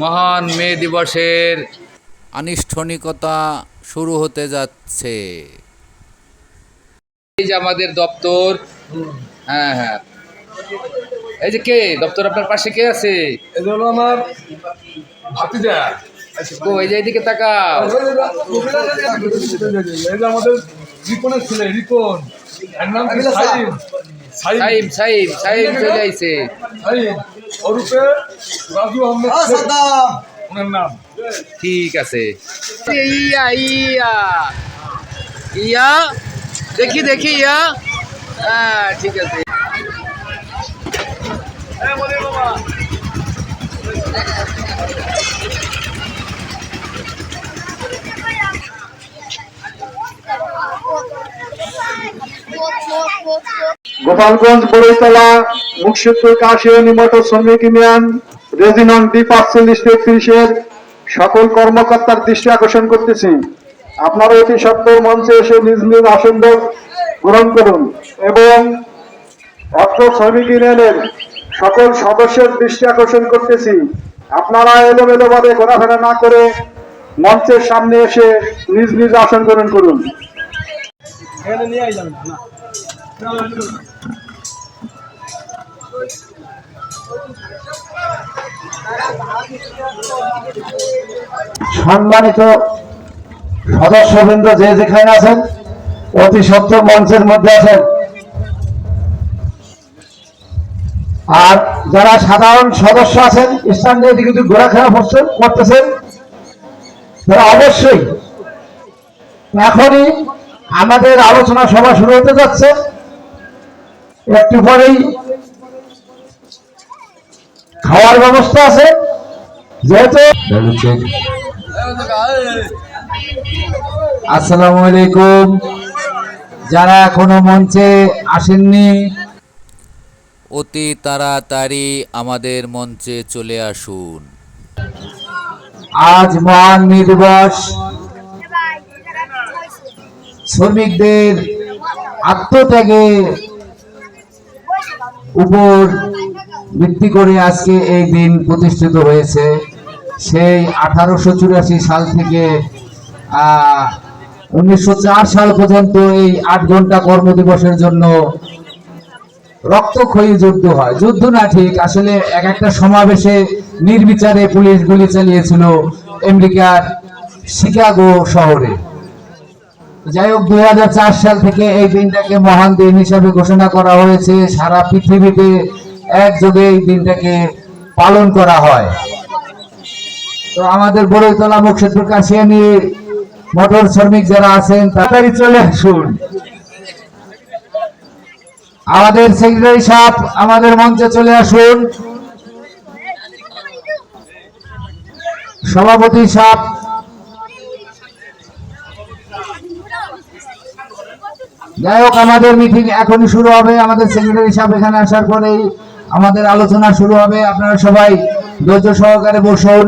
মহান মে দিবসের আনুষ্ঠানিকতা শুরু হতে যাচ্ছে। এই যে আমাদের দপ্তর হ্যাঁ হ্যাঁ। এই যে কে? দপ্তর আপনার পাশে কে আছে? আমার ভাতিজা। ও এই যে এইদিকে তাকাও। এই যে আমাদের রিপনের ছেলে রিপন। নাম কি? সাইম সাইম সাইম সাইম সাইম চলে আইছে সাইম ওরূপে রাজু আহমেদ শেখ, ওনার নাম ঠিক আছে ইয়া ইয়া ইয়া দেখি দেখি ইয়া হ্যাঁ ঠিক আছে গোপালগঞ্জ বড়ইতলা মুকসিদপুর কাশিয়ানি মোটর শ্রমিক ইউনিয়ন রেজিনং ডি পাঁচচল্লিশ তেত্রিশের সকল কর্মকর্তার দৃষ্টি আকর্ষণ করতেছি। আপনারা অতি সত্তর মঞ্চে এসে নিজ নিজ আসন গ্রহণ করুন এবং অর্থ শ্রমিক ইউনিয়নের সকল সদস্যের দৃষ্টি আকর্ষণ করতেছি। আপনারা এলোমেলো ভাবে ঘোরাফেরা না করে মঞ্চের সামনে এসে নিজ নিজ আসন গ্রহণ করুন। নিয়ে সম্মানিত সদস্যবৃন্দ যে যেখানে আছেন, অতি সত্য মঞ্চের মধ্যে আছেন। আর যারা সাধারণ সদস্য আছেন স্ট্যান্ডে এদিকে যদি ঘোরাফেরা করছেন করতেছেন, তারা অবশ্যই এখনই আমাদের আলোচনা সভা শুরু হতে যাচ্ছে। একটু পরেই খাওয়ার ব্যবস্থা আছে যেহেতু আসসালামু আলাইকুম। যারা এখনও মঞ্চে আসেননি অতি তাড়াতাড়ি আমাদের মঞ্চে চলে আসুন। আজ মহান নির্বাস শ্রমিকদের আত্মত্যাগের উপর ভিত্তি করে আজকে এই দিন প্রতিষ্ঠিত হয়েছে। সেই আঠারোশো চুরাশি সাল থেকে উনিশশো চার সাল পর্যন্ত এই আট ঘণ্টা কর্মদিবসের জন্য রক্তক্ষয়ী যুদ্ধ হয়। যুদ্ধ না ঠিক, আসলে এক একটা সমাবেশে নির্বিচারে পুলিশ গুলি চালিয়েছিল আমেরিকার শিকাগো শহরে। যাই হোক দুই সাল থেকে এই দিনটাকে মহান দিন হিসাবে ঘোষণা করা হয়েছে। সারা পৃথিবীতে একযোগে এই দিনটাকে পালন করা হয়। তো আমাদের বড়ইতলা মুর্শিদপুর কাশিয়ানি মোটর শ্রমিক যারা আছেন, তাড়াতাড়ি চলে আসুন। আমাদের সেক্রেটারি সাহেব, আমাদের মঞ্চে চলে আসুন। সভাপতি সাহেব যাই হোক, আমাদের মিটিং এখনই শুরু হবে। আমাদের সেক্রেটারি সাহেব এখানে আসার পরেই আমাদের আলোচনা শুরু হবে। আপনারা সবাই ধৈর্য সহকারে বসুন।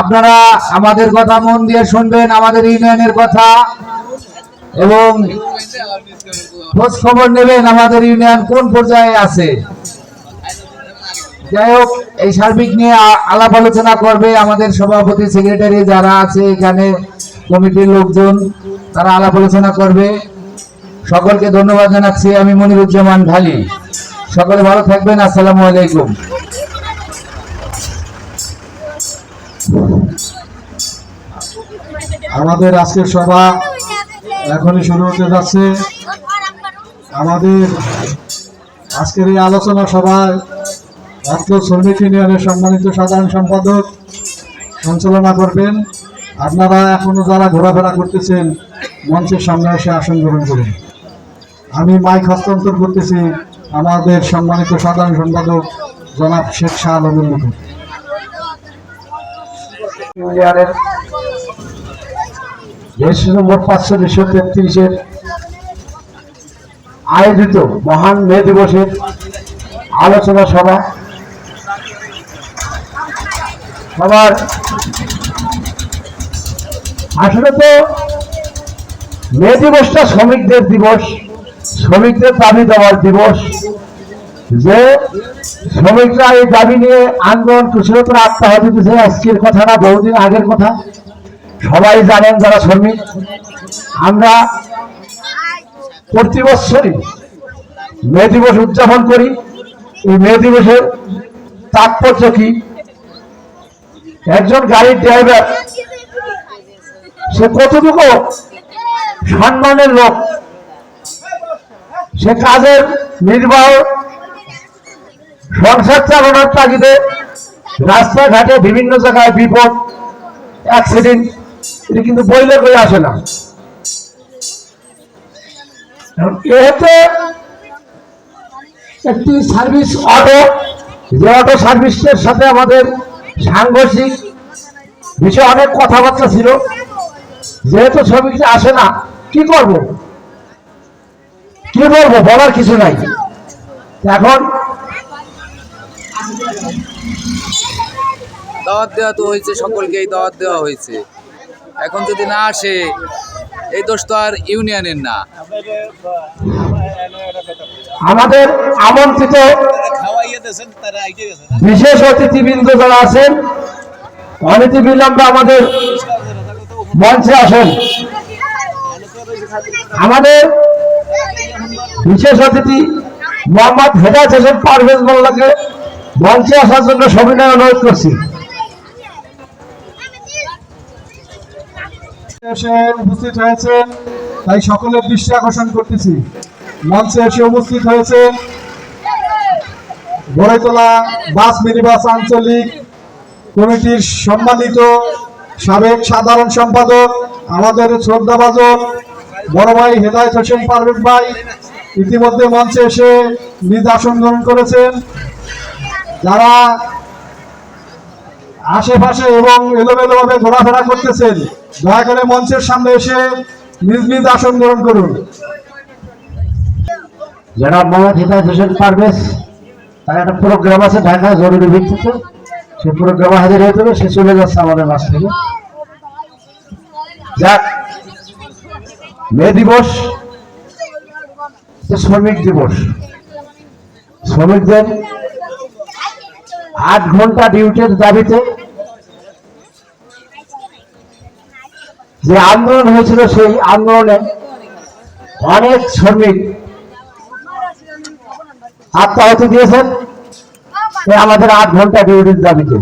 আপনারা আমাদের কথা মন দিয়ে শুনবেন, আমাদের ইউনিয়নের কথা। এবং খোঁজ খবর নেবেন আমাদের ইউনিয়ন কোন পর্যায়ে আছে। যাই হোক, এই সার্বিক নিয়ে আলাপ আলোচনা করবে আমাদের সভাপতি সেক্রেটারি যারা আছে এখানে, কমিটির লোকজন। তারা আলাপ আলোচনা করবে। সকলকে ধন্যবাদ জানাচ্ছি আমি মনিরুজ্জামান ঢালি সকলে ভালো থাকবেন, আসসালামু আলাইকুম। আমাদের আজকের সভা এখনই শুরু হতে যাচ্ছে। আমাদের আজকের এই আলোচনা সভায় অর্থ শ্রমিক ইউনিয়নের সম্মানিত সাধারণ সম্পাদক সঞ্চালনা করবেন। আপনারা এখনও যারা ঘোরাফেরা করতেছেন মঞ্চের সামনে এসে আসন গ্রহণ করুন আমি মাইক হস্তান্তর করতেছি আমাদের সম্মানিত সাধারণ সম্পাদক জনাব শেখ শাহ আলমের মুখে। ইউনিয়নের রেজিস্ট্রেশন নম্বর পাঁচশো দুশো তেত্রিশের আয়োজিত মহান মে দিবসের আলোচনা সভা। সবার আসলে তো মে দিবসটা শ্রমিকদের দিবস। শ্রমিকদের দাবি দেওয়ার দিবস। যে শ্রমিকরা এই দাবি নিয়ে আন্দোলন কুশলতার আত্মাহতি দিয়েছে আজকের কথা না, বহুদিন আগের কথা। সবাই জানেন যারা শ্রমিক, আমরা প্রতি বছরই মে দিবস উদযাপন করি। এই মে দিবসের তাৎপর্য কি? একজন গাড়ির ড্রাইভার, সে কতটুকু সম্মানের লোক। সে কাজের নির্বাহ সংসার চালানোর তাগিদে রাস্তাঘাটে বিভিন্ন জায়গায় বিপদ অ্যাক্সিডেন্ট এটা কিন্তু বইলে করে আসে না। এতে একটি সার্ভিস অটো। যে অটো সার্ভিসের সাথে আমাদের সাংঘর্ষিক বিষয়ে অনেক কথাবার্তা ছিল। যেহেতু শ্রমিকরা আসে না কি করব? কি বলব? বলার কিছু নাই। এখন দাওয়াত দেওয়া তো হয়েছে সকলকেই দাওয়াত দেওয়া হয়েছে। এখন যদি না আসে এই দোষ তো আর ইউনিয়নের না। আমাদের আমন্ত্রিত বিশেষ অতিথিবৃন্দ যারা আছেন অনীতি বিলম্বে আমাদের মঞ্চে আসেন। আমাদের বিশেষ অতিথি মোহাম্মদ হেদায়ত হোসেন পারভেজ মোল্লাকে মঞ্চে আসার জন্য সবিনয় অনুরোধ করছি। উপস্থিত হয়েছেন তাই সকলের দৃষ্টি আকর্ষণ করতেছি। মঞ্চে এসে উপস্থিত হয়েছে গড়েতলা বাস মিনিবাস আঞ্চলিক কমিটির সম্মানিত সাবেক সাধারণ সম্পাদক, আমাদের শ্রদ্ধাভাজন বড় ভাই হেদায়ত হোসেন পারভেজ ভাই ইতিমধ্যে মঞ্চে এসে নিজ আসন গ্রহণ করেছেন। যারা আশেপাশে এবং এলোমেলোভাবে ঘোরাফেরা করতেছেন, দয়া করে মঞ্চের সামনে এসে নিজ নিজ আসন গ্রহণ করুন। যারা মোহাম্মদ হিদায়ত হোসেন পারভেজ, তার একটা প্রোগ্রাম আছে ঢাকা জরুরি ভিত্তিতে। সেই প্রোগ্রামে হাজির হয়ে যাবে সে চলে যাচ্ছে আমাদের মাছ থেকে যাক মে দিবস, শ্রমিক দিবস। শ্রমিকদের আট ঘণ্টা ডিউটির দাবিতে যে আন্দোলন হয়েছিল, সেই আন্দোলনে অনেক শ্রমিক আত্মাহতি দিয়েছেন আমাদের আট ঘণ্টা ডিউটির দাবিতে।